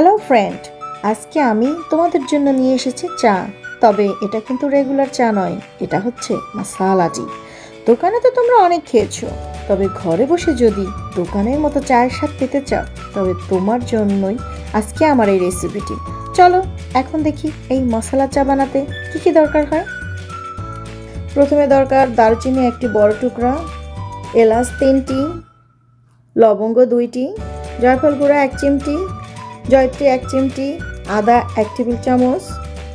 Hello friend আজকে আমি তোমাদের জন্য নিয়ে এসেছি চা। তবে এটা কিন্তু রেগুলার চা নয়, এটা হচ্ছে মাসালাটি দোকানে তো তোমরা অনেক খেয়েছো, তবে ঘরে বসে যদি দোকানের মতো চায়ের স্বাদ পেতে চাও, তবে তোমার জন্যই আজকে আমার এই রেসিপিটি চলো, এখন দেখি এই মশলা চা বানাতে কী কী দরকার হয়। প্রথমে দরকার দারচিনি একটি বড় টুকরা, এলাচ তিনটি, লবঙ্গ দুইটি, জয়ফল গুঁড়া এক চিমটি জয়ত্রী এক চিমটি, আদা এক টেবিল চামচ,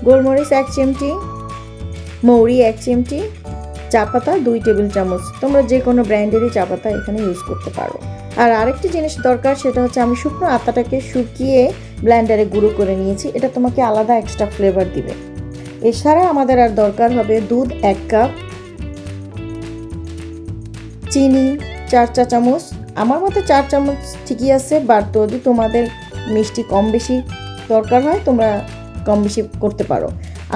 গোলমরিচ এক চিমটি, মৌরি এক চিমটি, চা পাতা দুই টেবিল চামচ। তোমরা যে কোনো ব্র্যান্ডেরই চা পাতা এখানে ইউজ করতে পারো। আর আরেকটি জিনিস দরকার, সেটা হচ্ছে আমি শুকনো আতাটাকে শুকিয়ে ব্ল্যান্ডারে গুঁড়ো করে নিয়েছি। এটা তোমাকে আলাদা এক্সট্রা ফ্লেভার দিবে। এছাড়া আমাদের আর দরকার হবে দুধ এক কাপ চিনি চার চা চামচ। আমার মতে চার চামচ ঠিকই আছে, বাট যদি তোমাদের মিষ্টি কম বেশি দরকার হয়, তোমরা কম বেশি করতে পারো।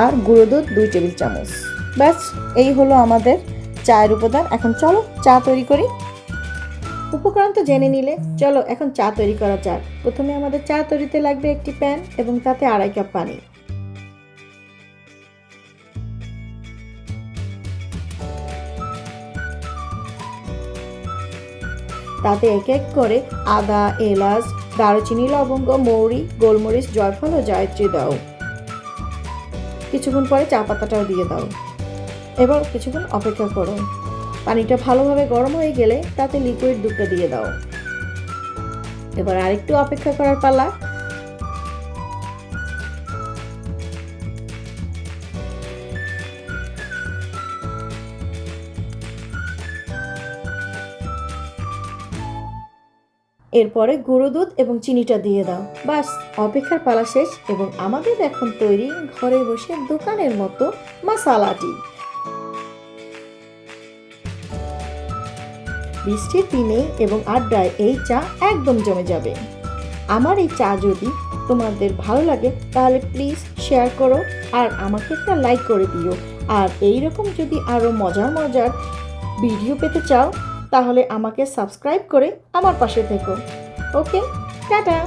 আর গুঁড়ো দুধ দুই টেবিল চামচ। ব্যাস, এই হলো আমাদের চায়ের উপাদান। এখন চলো চা তৈরি করি। উপকরণ তো জেনে নিলে। চলো, এখন চা তৈরি করা যাক। প্রথমে আমাদের চা তৈরিতে লাগবে একটি প্যান এবং তাতে আড়াই কাপ পানি। তাতে এক এক করে আদা, এলাচ দারুচিনি, লবঙ্গ, মৌরি, গোলমরিচ, জয়ফল ও জয়ত্রী দাও। কিছুক্ষণ পরে চা পাতাটাও দিয়ে দাও। এবার কিছুক্ষণ অপেক্ষা করো। পানিটা ভালোভাবে গরম হয়ে গেলে তাতে লিকুইড দুধটা দিয়ে দাও। এবার আরেকটু অপেক্ষা করার পালা। এরপরে গুঁড়ো দুধ এবং চিনিটা দিয়ে দাও। বাস, অপেক্ষার পালা শেষ এবং আমাদের এখন তৈরি ঘরে বসে দোকানের মতো মাসালাটি বৃষ্টির দিনে এবং আড্ডায় এই চা একদম জমে যাবে। আমার এই চা যদি তোমাদের ভালো লাগে, তাহলে প্লিজ শেয়ার করো আর আমাকে একটা লাইক করে দিও। আর এই রকম যদি আরও মজার মজার ভিডিও পেতে চাও তাহলে আমাকে সাবস্ক্রাইব করে আমার পাশে থেকো। Okay tata.